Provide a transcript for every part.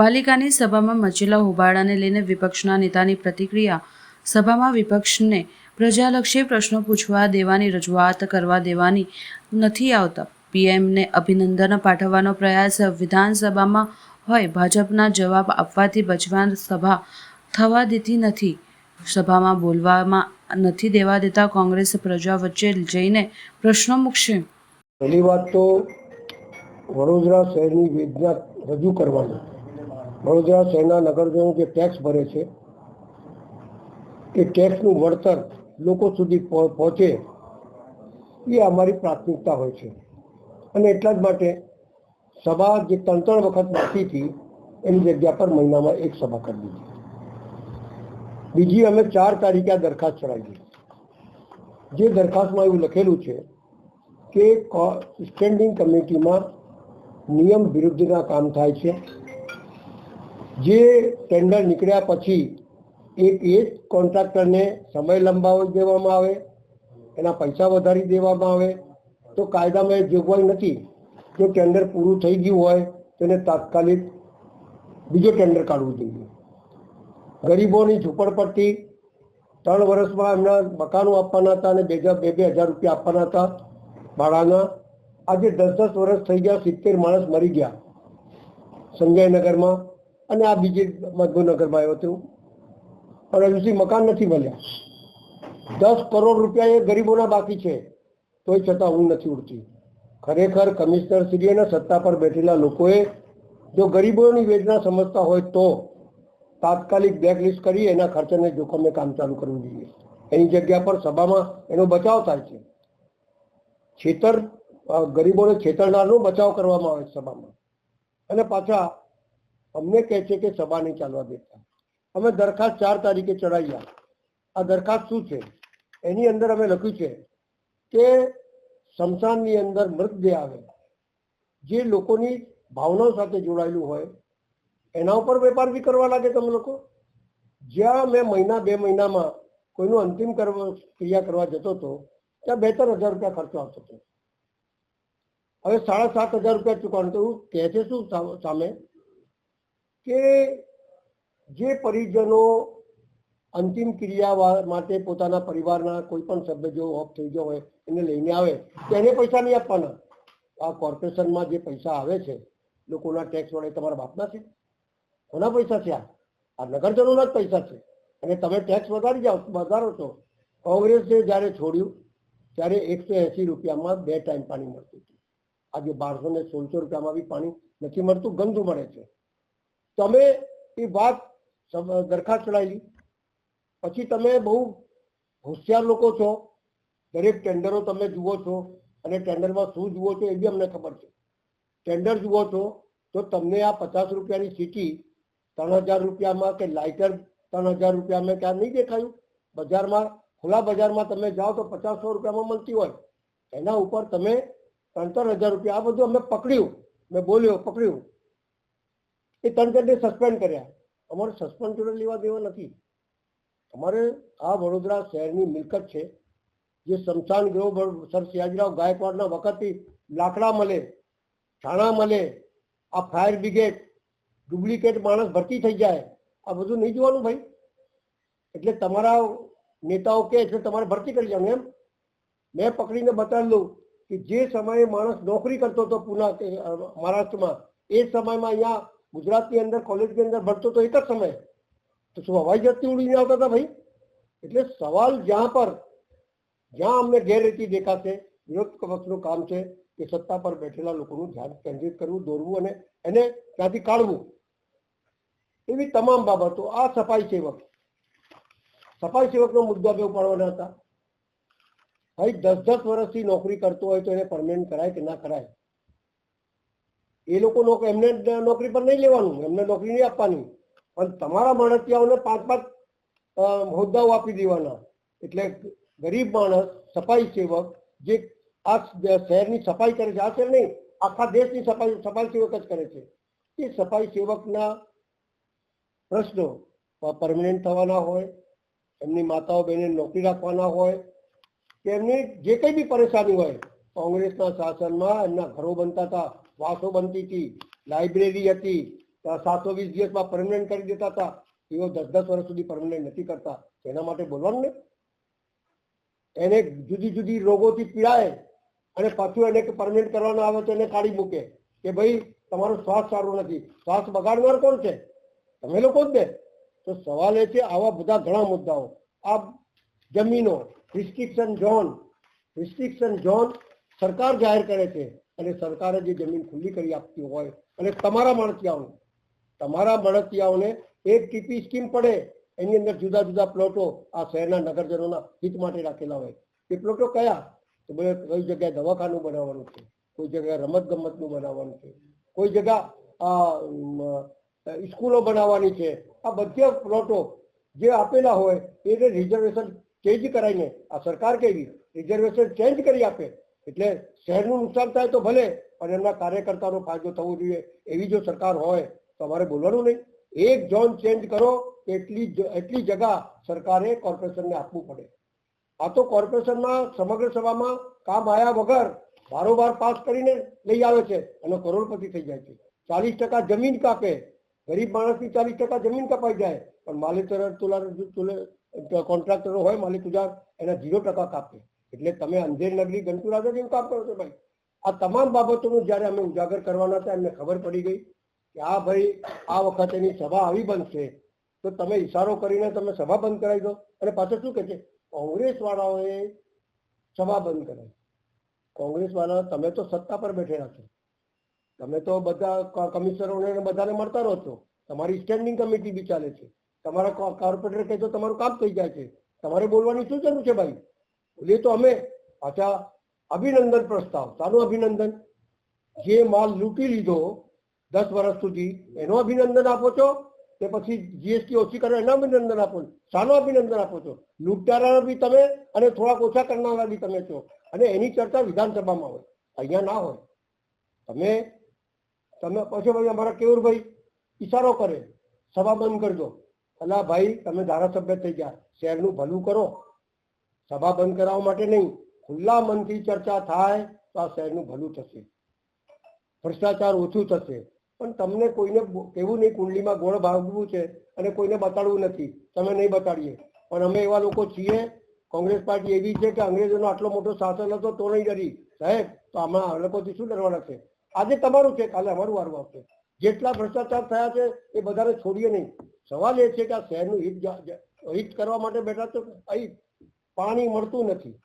પાલિકાની સભામાં મચેલા હોબાળાને લઈને વિપક્ષના નેતાની પ્રતિક્રિયા, સભામાં વિપક્ષને પ્રજાલક્ષી પ્રશ્નો પૂછવા દેવાની રજૂઆત કરવા દેવાની નથી આવતા. પીએમને અભિનંદન પાઠવવાનો પ્રયાસ વિધાનસભામાં હોય, ભાજપના જવાબ આપવાથી બચવા સભા થવા દેતી નથી. સભામાં બોલવામાં નથી દેવા દેતા કોંગ્રેસ પ્રજા વચ્ચે જઈને પ્રશ્નો મૂકશે. પહેલી વાત તો વડોદરા શહેરની યોજના રજૂ કરવાની. વડોદરા શહેરના નગરજનો જે ટેક્સ ભરે છે, એ ટેક્સનું વળતર લોકો સુધી પહોંચે, એ અમારી પ્રાથમિકતા હોય છે. અને એટલા જ માટે સભા જે ત્રણ ત્રણ વખત બાકી હતી, એની જગ્યા પર મહિનામાં એક સભા કરી દીધી. બીજી અમે ચાર તારીખે આ દરખાસ્ત ચડાવી જે દરખાસ્તમાં એવું લખેલું છે કે સ્ટેન્ડિંગ કમિટીમાં નિયમ વિરુદ્ધના કામ થાય છે. જે ટેન્ડર નીકળ્યા પછી એક એ જ કોન્ટ્રાક્ટરને સમય લંબાવી દેવામાં આવે, એના પૈસા વધારી દેવામાં આવે. તો કાયદામાં એ જોગવાઈ નથી. જો ટેન્ડર પૂરું થઈ ગયું હોય તેને તાત્કાલિક બીજો ટેન્ડર કાઢવું જોઈએ. ગરીબોની ઝૂંપડપટ્ટી ત્રણ વર્ષમાં એમના મકાનો આપવાના હતા અને બે હજાર, બે બે હજાર રૂપિયા આપવાના હતા ભાડાના. આજે દસ દસ વર્ષ થઈ ગયા, સિત્તેર માણસ મરી ગયા. સંજયનગરમાં અને આ બીજે મધુનગરમાં આવ્યો હતો. પણ હજુ સુધી મકાન નથી મળ્યા. દસ કરોડ રૂપિયા એ ગરીબોના બાકી છે. તોય છતાં હું નથી ઉડતી. ખરેખર કમિશનર શ્રી અને સત્તા પર બેઠેલા લોકોએ જો ગરીબોની વેદના સમજતા હોય તો તાત્કાલિક બ્લેકલિસ્ટ કરી એના ખર્ચને જોખમે કામ ચાલુ કરવું જોઈએ. એની જગ્યા પર સભામાં એનો બચાવ થાય છે. છેતર ગરીબોને છેતરનારનો બચાવ કરવામાં આવે છે સભામાં. અને પાછા અમને કહે છે કે સભા નહીં ચાલવા દેતા. અમે દરખાસ્ત ચાર તારીખે ચડાવ્યા આ દરખાસ્ત શું છે? એની અંદર અમે લખ્યું છે કે સ્મશાનની અંદર મૃતદેહ આવે. જે લોકોની ભાવનાઓ સાથે જોડાયેલું હોય, એના ઉપર વેપાર બી કરવા લાગે તમે લોકો? જ્યાં મેં મહિના, બે મહિનામાં કોઈનું અંતિમ ક્રિયા કરવા જતો હતો, ત્યાં બે ત્રણ હજાર રૂપિયા ખર્ચો આવતો હતો. હવે સાડા સાત હજાર રૂપિયા ચૂકવાનું તો કહે છે શું સામે? કે જે પરિજનો અંતિમ ક્રિયા માટે પોતાના પરિવારના કોઈ પણ સભ્ય જો ઓફ થઈ ગયો હોય, એને લઈને આવે તેને પૈસા નહીં આપવાના. આ કોર્પોરેશનમાં જે પૈસા આવે છે, લોકોના ટેક્સ વડે તમારા બાપના છે? કોના પૈસા છે આ? આ નગરજનોના જ પૈસા છે. અને તમે ટેક્સ વધારી જાઓ, વધારો છો. કોંગ્રેસે જ્યારે છોડ્યું, ત્યારે એકસો એંસી રૂપિયામાં બે ટાઈમ પાણી મળતું હતું. આજે બારસો ને સોળસો રૂપિયામાં બી પાણી નથી મળતું, ગંદુ મળે છે. તમે એ વાત દરખાસ્ત ચડાવી પછી તમે બહુ હોશિયાર લોકો છો. દરેક ટેન્ડરો તમે જુઓ છો અને ટેન્ડરમાં શું જુઓ છો એ બી અમને ખબર છે. ટેન્ડર જુઓ છો તો તમને આ પચાસ રૂપિયાની સીટી ત્રણ હજાર રૂપિયામાં કે લાઇટર ત્રણ હજાર રૂપિયામાં ક્યાં નહીં દેખાયું. બજારમાં, ખુલ્લા બજારમાં તમે જાઓ તો પચાસ સો રૂપિયામાં મળતી હોય. એના ઉપર તમે ત્રણ ત્રણ હજાર રૂપિયા આ બધું અમે પકડ્યું. મેં બોલ્યો, પકડ્યું. એ ત્રણ જણને સસ્પેન્ડ કર્યા. અમારે સસ્પેન્ડ જોડે લેવા દેવા નથી. અમારે આ વડોદરા શહેરની મિલકત છે, જે સમશાન ગૃહ સર સિયાજીરાવ ગાયકવાડના વખતથી લાકડા મળે છાણા મળે આ ફાયર બ્રિગેડ ડુપ્લિકેટ માણસ ભરતી થઈ જાય, આ બધું નહીં જોવાનું ભાઈ. એટલે તમારા નેતાઓ કે એટલે તમારે ભરતી કરી જવાનું એમ. મેં પકડીને બતાવી દઉં કે જે સમયે માણસ નોકરી કરતો હતો પુના મહારાષ્ટ્રમાં, એ સમયમાં અહીંયા ગુજરાતની અંદર, કોલેજની અંદર ભરતો તો એક જ સમય. તો શું હવાઈ જહાજથી ઉડીને આવતા હતા ભાઈ? એટલે સવાલ જ્યાં પર, જ્યાં અમને ગેરરીતિ દેખાશે, વિરોધ પક્ષનું કામ છે કે સત્તા પર બેઠેલા લોકોનું ધ્યાન કેન્દ્રિત કરવું, દોરવું અને એને ત્યાંથી કાઢવું. એવી તમામ બાબતો આ સફાઈ સેવક, સફાઈ સેવકનો મુદ્દો બે ઉપાડવાના હતા. ભાઈ દસ દસ વર્ષથી નોકરી કરતો હોય તો એને પરમેનન્ટ કરાય કે ના કરાય? એ લોકો એમને નોકરી પર નહીં લેવાનું, એમને નોકરી નહીં આપવાની. પણ તમારા માણસિયાઓને પાંચ પાંચ હોદ્દાઓ આપી દેવાના. એટલે ગરીબ માણસ, સફાઈ સેવક, જે આ શહેરની સફાઈ કરે છે, આ શહેર નહીં, આખા દેશની સફાઈ સફાઈ સેવક જ કરે છે. એ સફાઈ સેવકના પ્રશ્નો પરમનન્ટ થવાના હોય, એમની માતાઓ બહેને નોકરી રાખવાના હોય, કે એમની જે કંઈ બી પરેશાની હોય, કોંગ્રેસના શાસનમાં એમના ઘરો બનતા હતા. વાસો બનતી હતી, લાઇબ્રેરી હતી સાતસો વીસ દિવસમાં પરમનન્ટ કરી દેતા હતા. એઓ દસ દસ વર્ષ સુધી પરમનન્ટ નથી કરતા. એના માટે બોલવાનું ને? એને જુદી જુદી રોગોથી પીડાય અને પાછું એને પરમનન્ટ કરવાનો આવે તો એને કાઢી મૂકે કે ભાઈ, તમારો શ્વાસ સારો નથી. શ્વાસ બગાડનાર કોણ છે? તમે લોકો જ ને. તો સવાલ એ છે, આવા બધા ઘણા મુદ્દાઓ. આ જમીનો રિસ્ટ્રિક્શન ઝોન રિસ્ટ્રિક્શન ઝોન સરકાર જાહેર કરે છે. અને સરકારે જે જમીન ખુલ્લી કરી આપતી હોય અને તમારા મળતિયાઓને તમારા મળતિયાઓને એક ટીપી સ્કીમ પડે એની અંદર જુદા જુદા પ્લોટો આ શહેરના નગરજનોના હિત માટે રાખેલા હોય. એ પ્લોટો કયા? તો બોલે કઈ જગ્યાએ દવાખાનું બનાવવાનું છે કોઈ જગ્યાએ રમત ગમતનું બનાવવાનું છે કોઈ જગ્યા આ, સ્કૂલો બનાવવાની છે. આ બધા પ્લોટો જે આપેલા હોય એને રિઝર્વેશન ચેન્જ કરાવીને આ સરકાર કેવી? રિઝર્વેશન ચેન્જ કરી આપે. એટલે શહેરનું નુકસાન થાય તો ભલે, પણ એમના કાર્યકર્તાનો ફાયદો થવો જોઈએ. એવી જો સરકાર હોય, તો અમારે બોલવાનું નહીં. એક ઝોન ચેન્જ કરો, એટલી એટલી જગા સરકારે કોર્પોરેશનને આપવું પડે. આ તો કોર્પોરેશનમાં સમગ્ર સભામાં કામ આયા વગર બારોબાર પાસ કરીને લઈ આવે છે અને કરોડપતિ થઈ જાય છે. ચાલીસ ટકા જમીન કાપે. ગરીબ માણસની ચાલીસ ટકા જમીન કપાઈ જાય. પણ માલિક કોન્ટ્રાક્ટરો હોય, માલિક ઉજાર એના ઝીરો ટકા કાપે. એટલે તમે અંધેર નગરી ગંટુરાજા જેવું કામ કરો છો ભાઈ. આ તમામ બાબતોનું જ્યારે અમે ઉજાગર કરવાના હતા, એમને ખબર પડી ગઈ કે આ ભાઈ આ વખતેની સભા આવી બનશે. તો તમે ઈશારો કરીને તમે સભા બંધ કરાવી દો. અને પાછળ શું કહે છે? કોંગ્રેસ વાળાઓએ સભા બંધ કરાવી. કોંગ્રેસ વાળા તમે તો સત્તા પર બેઠેલા છો. તમે તો બધા ક- કમિશનરોને બધાને મળતા રહો છો. તમારી સ્ટેન્ડિંગ કમિટી બી ચાલે છે. તમારા કોર્પોરેટર કહે તો તમારું કામ થઈ જાય છે. તમારે બોલવાની શું જરૂર છે ભાઈ? બોલીએ તો અમે પાછા અભિનંદન પ્રસ્તાવ, શાનું અભિનંદન? જે માલ લૂંટી લીધો દસ વર્ષ સુધી, એનો અભિનંદન આપો છો? કે પછી જીએસટી ઓછી કરો, એના અભિનંદન આપો શાનો અભિનંદન આપો છો? લૂંટારા બી તમે અને થોડાક ઓછા કરનારા બી તમે છો. અને એની ચર્ચા વિધાનસભામાં હોય. અહીંયા ના હોય. તમે તમે પછી ભાઈ અમારા કેવુરભાઈ ઈશારો કરે. સભા બંધ કરજો. અલા ભાઈ, તમે ધારાસભ્ય થઈ ગયા. શહેરનું ભલું કરો. સભા બંધ કરાવવા માટે નહીં. ખુલ્લા મનથી ચર્ચા થાય તો આ શહેરનું ભલું થશે. ભ્રષ્ટાચાર ઓછું થશે. પણ તમને કોઈને કહેવું નહીં કુંડલીમાં ગોળ ભાગવું છે અને કોઈને બતાડવું નથી. તમે નહીં બતાડીએ. પણ અમે એવા લોકો છીએ, કોંગ્રેસ પાર્ટી એવી છે કે અંગ્રેજોનો આટલો મોટો શાસન હતો તો નહીં ડરી. સાહેબ, તો આમાં લોકોથી શું ડરવાના છે? આજે તમારું છે, કાલે અમારું વારું આવશે. જેટલા ભ્રષ્ટાચાર થયા છે, એ બધાને છોડીએ નહીં. સવાલ એ છે કે આ શહેરનું હિત હિત કરવા માટે બેઠા તો અહીં પાણી મળતું નથી.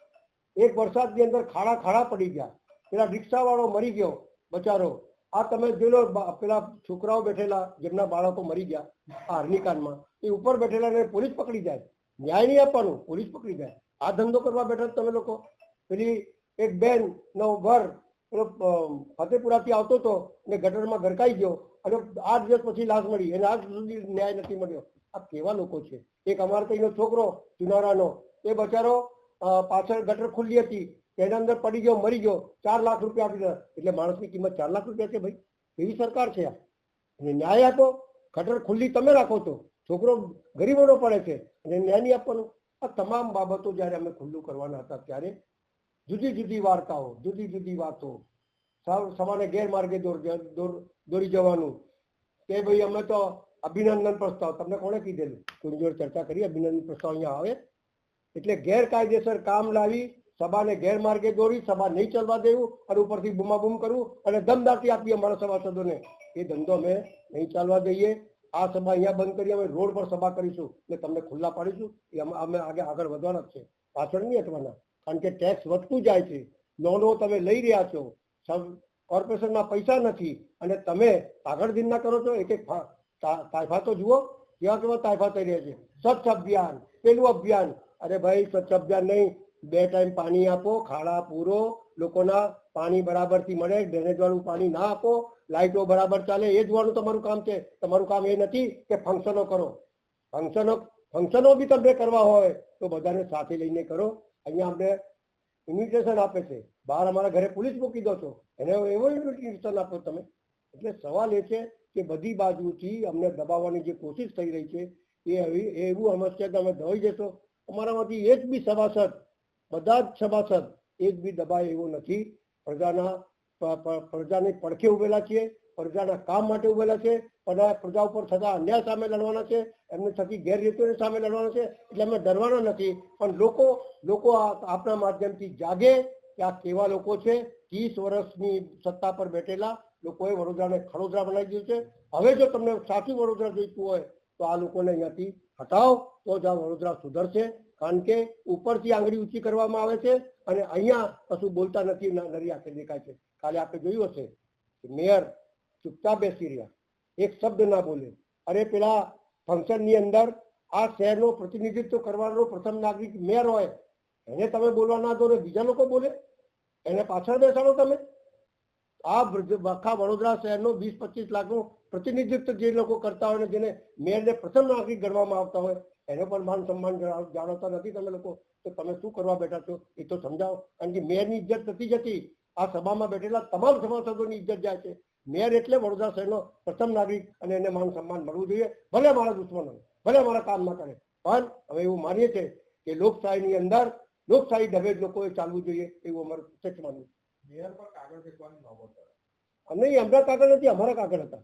એક વરસાદની અંદર ખાડા ખાડા પડી ગયા. પેલા રિક્ષાવાળો મરી ગયો, બચારો. આ તમે જોઈ પેલા છોકરાઓ બેઠેલા, જેમના બાળકો મરી ગયા, આ હરણીકાંડમાં. એ ઉપર બેઠેલા ને પોલીસ પકડી જાય. ન્યાય નહીં આપવાનું, પોલીસ પકડી જાય. આ ધંધો કરવા બેઠા તમે લોકો. પેલી એક બેન નો ઘર, પેલો ફતેપુરાથી આવતો હતો ને ગટરમાં ગરકાઈ ગયો અને આઠ દિવસ પછી લાશ મળી. એને આજ સુધી ન્યાય નથી મળ્યો. આ કેવા લોકો છે? એક અમારે ત્યાંનો છોકરો ચુનારાનો એ બચારો પાછળ ગટર ખુલ્લી હતી તેના અંદર પડી ગયો, મરી ગયો, ચાર લાખ રૂપિયા આપી દીધા. એટલે માણસની કિંમત ચાર લાખ રૂપિયા છે ભાઈ. એવી સરકાર છે આ. અને ન્યાય આપો, ગટર ખુલ્લી તમે રાખો છો છોકરો ગરીબોનો પડે છે, અને ન્યાય નહીં આપવાનું. આ તમામ બાબતો જ્યારે અમે ખુલ્લું કરવાના હતા ત્યારે જુદી જુદી વાર્તાઓ, જુદી જુદી વાતો સવ- સવારે ગેરમાર્ગે દોર જવાનું. કે ભાઈ અમે તો અભિનંદન પ્રસ્તાવ, તમને કોણે કીધેલું? કોઈની જોડે ચર્ચા કરી, અભિનંદન પ્રસ્તાવ અહીંયા આવે? એટલે ગેરકાયદેસર કામ લાવી, સભાને ગેરમાર્ગે દોરી, સભા નહીં ચાલવા દેવું અને ઉપરથી બૂમાબૂમ કરવું અને દમદાટી આપી અમારા સભાસદોને એ ધંધો અમે નહીં ચાલવા દઈએ. આ સભા અહીંયા બંધ કરી અમે રોડ પર સભા કરીશું. ને તમને ખુલ્લા પાડીશું. એ અમે આગે આગળ વધવાના જ છે. પાછળ નહીં હટવાના. કારણ કે ટેક્સ વધતું જાય છે. લોનો તમે લઈ રહ્યા છો. કોર્પોરેશનમાં પૈસા નથી. અને તમે આગળ દિનના કરો છો. એક એક તાયફા તો જુઓ. કેવા કેવા તાયફા થઈ રહ્યા છે. સ્વચ્છ અભિયાન, પેલું અભિયાન. અરે ભાઈ સ્વચ્છ નહીં. બે ટાઈમ પાણી આપો, ખાડા પૂરો, લોકોના પાણી બરાબરથી મળે, ડ્રેનેજ વાળું પાણી ના આપો લાઇટો બરાબર ચાલે, એ જોવાનું તમારું કામ છે. તમારું કામ એ નથી કે ફંક્શનો કરો. ફંક્શનો ફંક્શનો બી તમને કરવા હોય, તો બધાને સાથે લઈને કરો. અહીંયા અમને ઇન્વિટેશન આપે છે. બહાર અમારા ઘરે પોલીસ મૂકી દો છો. એને એવો ઇન્વિટેશન આપો તમે. એટલે સવાલ એ છે કે બધી બાજુથી અમને દબાવવાની જે કોશિશ થઈ રહી છે, એ એવી એવું સમસ્યા તમે દબાઈ જશો અમારામાંથી એક બી સભાસદ, બધા જ સભાસદ એક બી દબાય એવો નથી. પ્રજાના પ્રજાની પડખે ઉભેલા છીએ, પ્રજાના કામ માટે ઉભેલા છે પ્રજા ઉપર થતા અન્યાય સામે લડવાના છે, એમને થતી ગેરરીતિઓની સામે લડવાના છે, એટલે અમે ડરવાના નથી. પણ લોકો લોકો આ- આપણા માધ્યમથી જાગે કે આ કેવા લોકો છે, ત્રીસ વર્ષની સત્તા પર બેઠેલા લોકોએ વડોદરાને ખડોદરા બનાવી દીધું છે. હવે જો તમને સાચું વડોદરા જોઈતું હોય, તો આ લોકોને અહીંયાથી હટાવો, તો જ વડોદરા સુધરશે. કારણ કે ઉપરથી આંગળી ઊંચી કરવામાં આવે છે અને અહીંયા કશું બોલતા નથી નરિયા કરી દેખાય છે. કાલે આપણે જોયું હશે કે મેયર ચૂપચાપ બેસી રહ્યા. એક શબ્દ ના બોલે. અરે પેલા ફંક્શનની અંદર આ શહેરનો પ્રતિનિધિત્વ કરવાનો પ્રથમ નાગરિક મેયર હોય. એને તમે બોલવા ના દો ને બીજા લોકો બોલે. એને પાછળ બેસાડો તમે. આ આખા વડોદરા શહેરનો વીસ પચીસ લાખનું પ્રતિનિધિત્વ જે લોકો કરતા હોય ને જેને મેયરને પ્રથમ નાગરિક ગણવામાં આવતા હોય એને પણ માન સન્માન જાળવતા નથી તમે લોકો. તો તમે શું કરવા બેઠા છો? એ તો સમજાવો. કારણ કે મેયરની ઇજ્જત નથી જતી. આ સભામાં બેઠેલા તમામ સભાસદોની ઇજ્જત જાય છે. મેયર એટલે વડોદરા શહેરનો પ્રથમ નાગરિક અને એને માન સન્માન મળવું જોઈએ. ભલે મારા દુશ્મનો હોય, ભલે મારા કામ ના કરે. પણ હવે એવું માનીએ છીએ કે લોકશાહીની અંદર લોકશાહી ઢબે લોકોએ ચાલવું જોઈએ એવું અમારું સચ માનવું મેયર પર કાગળ ફેંકવાની નોબત આવે. અમે કાગળ નથી. અમારા કાગળ હતા.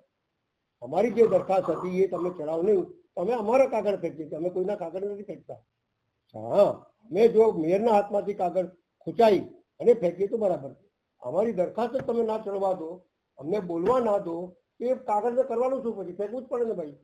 અમારી જે દરખાસ્ત હતી એ તમે ચડાવો નહીં. તમે અમારા કાગળ ફેંકી અમે કોઈના કાગળ નથી ફેંકતા. હા, મેં જો મેયરના હાથમાંથી કાગળ ખૂંચાઈ અને ફેંકીએ તો બરાબર. અમારી દરખાસ્ત તમે ના ચડવા દો, અમને બોલવા ના દો એ કાગળને કરવાનું શું પછી? ફેંકવું જ પડે ને ભાઈ.